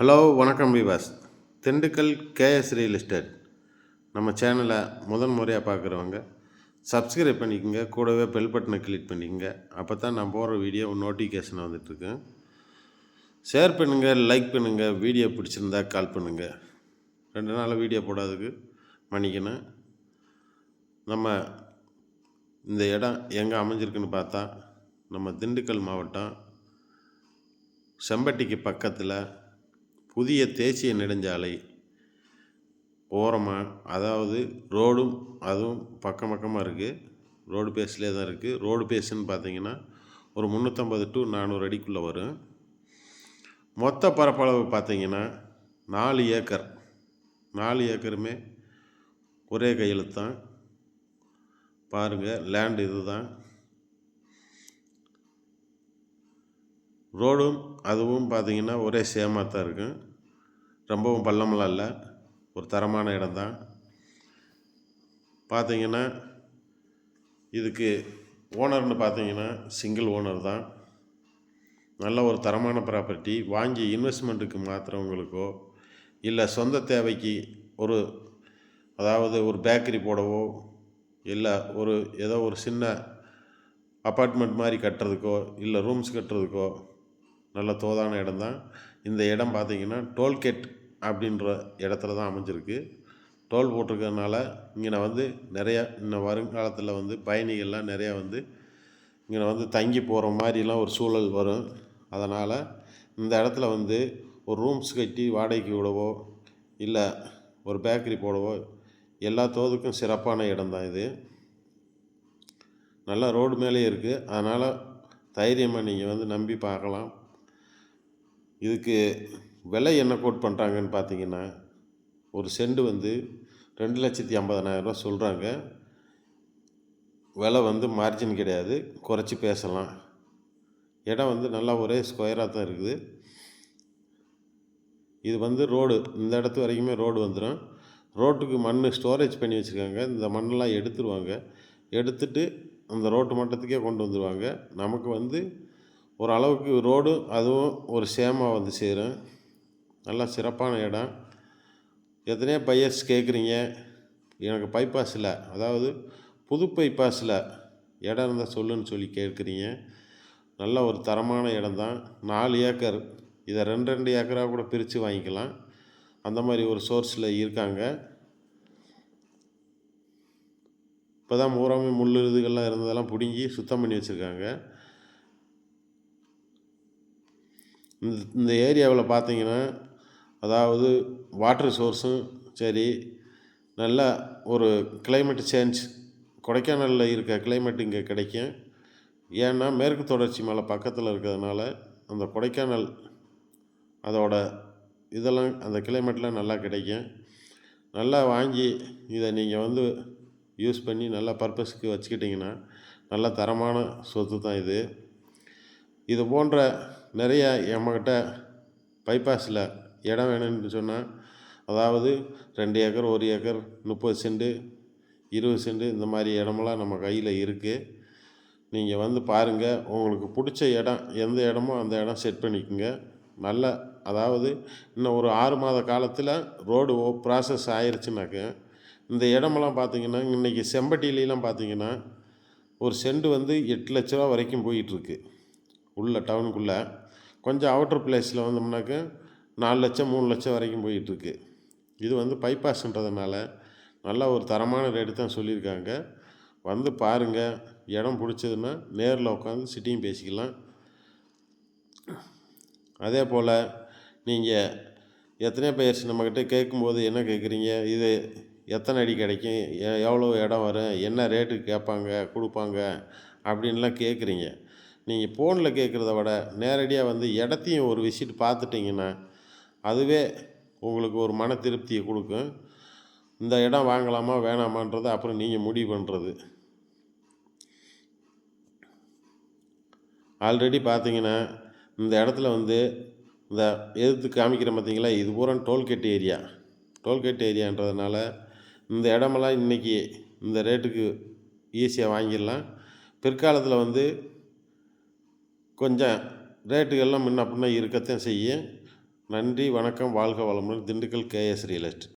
Hello வணக்கம் விவாஸ். Dindigul KS real estate. நம்ம சேனலை முதன் முறையாக பார்க்குறவங்க சப்ஸ்கிரைப் பண்ணிக்கோங்க. கூடவே பெல் பட்டனை கிளிக் பண்ணிக்கோங்க. அப்போ தான் நான் போடுற வீடியோ நோட்டிஃபிகேஷன் வந்துட்டுருக்கு. ஷேர் பண்ணுங்கள் லைக் பண்ணுங்கள் வீடியோ பிடிச்சிருந்தா கால் பண்ணுங்கள் ரெண்டு நாள் வீடியோ போடாததுக்கு மன்னிக்கணும். நம்ம இந்த இடம் எங்கே அமைஞ்சிருக்குன்னு பார்த்தா நம்ம திண்டுக்கல் மாவட்டம் செம்பட்டிக்கு பக்கத்தில் புதிய தேசிய நெடுஞ்சாலை ஓரமாக அதாவது ரோடும் அதுவும் பக்கம் பக்கமாக இருக்குது ரோடு பேஸ்லேயே தான் இருக்குது ரோடு பேஸுன்னு பார்த்தீங்கன்னா ஒரு முந்நூற்றம்பது டு நானூறு அடிக்குள்ளே வரும். மொத்த பரப்பளவு பார்த்தீங்கன்னா நாலு ஏக்கர். நாலு ஏக்கருமே ஒரே கையெழுத்து தான். பாருங்கள் லேண்டு இது தான் ரோடும் அதுவும் பார்த்தீங்கன்னா ஒரே சேமாக தான் இருக்கும். ரொம்பவும் பள்ளமெல்லாம் இல்லை. ஒரு தரமான இடம்தான். பார்த்தீங்கன்னா இதுக்கு ஓனர்னு பார்த்தீங்கன்னா சிங்கிள் ஓனர் தான். நல்ல ஒரு தரமான ப்ராப்பர்ட்டி வாங்கி இன்வெஸ்ட்மெண்ட்டுக்கு மாற்றுறவங்களுக்கோ இல்லை சொந்த தேவைக்கு ஒரு அதாவது ஒரு பேக்கரி போடவோ இல்லை ஒரு ஏதோ ஒரு சின்ன அப்பார்ட்மெண்ட் மாதிரி கட்டுறதுக்கோ இல்லை ரூம்ஸ் கட்டுறதுக்கோ நல்ல தோதான இடம் தான். இந்த இடம் பார்த்திங்கன்னா டோல்கேட் அப்படின்ற இடத்துல தான் அமைஞ்சிருக்கு. டோல் போட்டிருக்கறனால இங்கே வந்து நிறையா இன்னும் வருங்காலத்தில் வந்து பயணிகள்லாம் நிறையா வந்து இங்கே வந்து தங்கி போகிற மாதிரிலாம் ஒரு சூழல் வரும். அதனால் இந்த இடத்துல வந்து ஒரு ரூம்ஸ் கட்டி வாடகைக்கு விடவோ இல்லை ஒரு பேக்கரி போடவோ எல்லா தோதுக்கும் சிறப்பான இடம் தான் இது. நல்லா ரோடு மேலே இருக்குது அதனால் தைரியமாக நீங்கள் வந்து நம்பி பார்க்கலாம். இதுக்கு விலை என்ன கோட் பண்ணுறாங்கன்னு பார்த்தீங்கன்னா ஒரு செண்டு வந்து ரெண்டு லட்சத்தி ஐம்பதனாயிரரூவா சொல்கிறாங்க விலை வந்து மார்ஜின் கிடையாது. குறைச்சி பேசலாம். இடம் வந்து நல்லா ஒரே ஸ்கொயராக தான் இருக்குது. இது வந்து ரோடு இந்த இடத்து வரைக்குமே ரோடு வந்துடும் ரோட்டுக்கு மண் ஸ்டோரேஜ் பண்ணி வச்சுருக்காங்க. இந்த மண்ணெல்லாம் எடுத்துருவாங்க. எடுத்துட்டு அந்த ரோட்டு மட்டத்துக்கே கொண்டு வந்துடுவாங்க நமக்கு வந்து ஒரு அளவுக்கு ரோடு அதுவும் ஒரு சேமாக வந்து சேரும். நல்லா சிறப்பான இடம். எத்தனையோ பையர்ஸ் கேட்குறீங்க எனக்கு பைபாஸில் அதாவது புது பைபாஸில் இடம் இருந்தால் சொல்லுன்னு சொல்லி கேட்குறீங்க நல்ல ஒரு தரமான இடம் தான் நாலு ஏக்கர். இதை ரெண்டு ரெண்டு ஏக்கராக கூட பிரித்து வாங்கிக்கலாம். அந்த மாதிரி ஒரு சோர்ஸில் இருக்காங்க. இப்போ தான் பூராமே முள் இதுகள்லாம் இருந்ததெல்லாம் பிடுங்கி சுத்தம் பண்ணி வச்சுருக்காங்க. இந்த இந்த ஏரியாவில் பார்த்தீங்கன்னா அதாவது வாட்டர் சோர்ஸும் சரி நல்ல ஒரு கிளைமேட் சேஞ்ச் கொடைக்கானலில் இருக்க கிளைமேட் இங்கே கிடைக்கும். ஏன்னா மேற்கு தொடர்ச்சி மலை பக்கத்தில் இருக்கிறதுனால அந்த கொடைக்கானல் அதோட இதெல்லாம் அந்த கிளைமேட்லாம் நல்லா கிடைக்கும். நல்லா வாங்கி இதை நீங்கள் வந்து யூஸ் பண்ணி நல்லா பர்பஸ்க்கு வச்சுக்கிட்டிங்கன்னா நல்ல தரமான சொத்து தான் இது. இது போன்ற நிறைய நம்மக்கிட்ட பைபாஸில் இடம் வேணும்னு சொன்னால் அதாவது ரெண்டு ஏக்கர் ஒரு ஏக்கர் முப்பது சென்ட்டு இருபது சென்ட்டு இந்த மாதிரி இடமெல்லாம் நம்ம கையில் இருக்குது நீங்கள் வந்து பாருங்கள் உங்களுக்கு பிடிச்ச இடம் எந்த இடமோ அந்த இடம் செட் பண்ணிக்கோங்க. நல்ல அதாவது இன்னும் ஒரு ஆறு மாத காலத்தில் ரோடு ஓ ப்ராசஸ் ஆயிடுச்சுனாக்க இந்த இடமெல்லாம் பார்த்தீங்கன்னா இன்றைக்கி செம்பட்டியிலலாம் பார்த்தீங்கன்னா ஒரு செண்டு வந்து எட்டு லட்ச ரூபா வரைக்கும் போயிட்டுருக்கு உள்ள டவுனுக்குள்ளே கொஞ்சம் அவுட்டர் பிளேஸில் வந்தோம்னாக்க நாலு லட்சம் மூணு லட்சம் வரைக்கும் போயிட்டுருக்கு. இது வந்து பைபாஸ்ன்றதுனால நல்ல ஒரு தரமான ரேட்டு தான் சொல்லியிருக்காங்க. வந்து பாருங்கள் இடம் பிடிச்சதுன்னா நேரில் உட்காந்து சிட்டியும் பேசிக்கலாம். அதே போல் நீங்கள் எத்தனை பேர்ஸ் நம்மக்கிட்ட கேட்கும்போது என்ன கேட்குறீங்க? இது எத்தனை அடி கிடைக்கும்? எ- எவ்வளோ இடம் வரும்? என்ன ரேட்டு கேட்பாங்க கொடுப்பாங்க? அப்படின்லாம் கேட்குறீங்க. நீங்கள் ஃபோனில் கேட்குறத விட நேரடியாக வந்து இடத்தையும் ஒரு விசிட் பார்த்துட்டிங்கன்னா அதுவே உங்களுக்கு ஒரு மன திருப்தியை கொடுக்கும். இந்த இடம் வாங்கலாமா வேணாமான்றதை அப்புறம் நீங்கள் முடிவு பண்ணுறது. ஆல்ரெடி பார்த்தீங்கன்னா இந்த இடத்துல வந்து இந்த எதிர்த்து காமிக்கிற பார்த்தீங்களா இது பூரா டோல்கேட் ஏரியா. டோல்கேட் ஏரியான்றதுனால இந்த இடமெல்லாம் இன்றைக்கி இந்த ரேட்டுக்கு ஈஸியாக வாங்கிடலாம். பிற்காலத்தில் வந்து கொஞ்சம் ரேட்டுகள்லாம் முன்ன பின்ன இருக்கத்தான் செய்யும். நன்றி வணக்கம் வாழ்க வளமுடன். Dindigul KS real estate.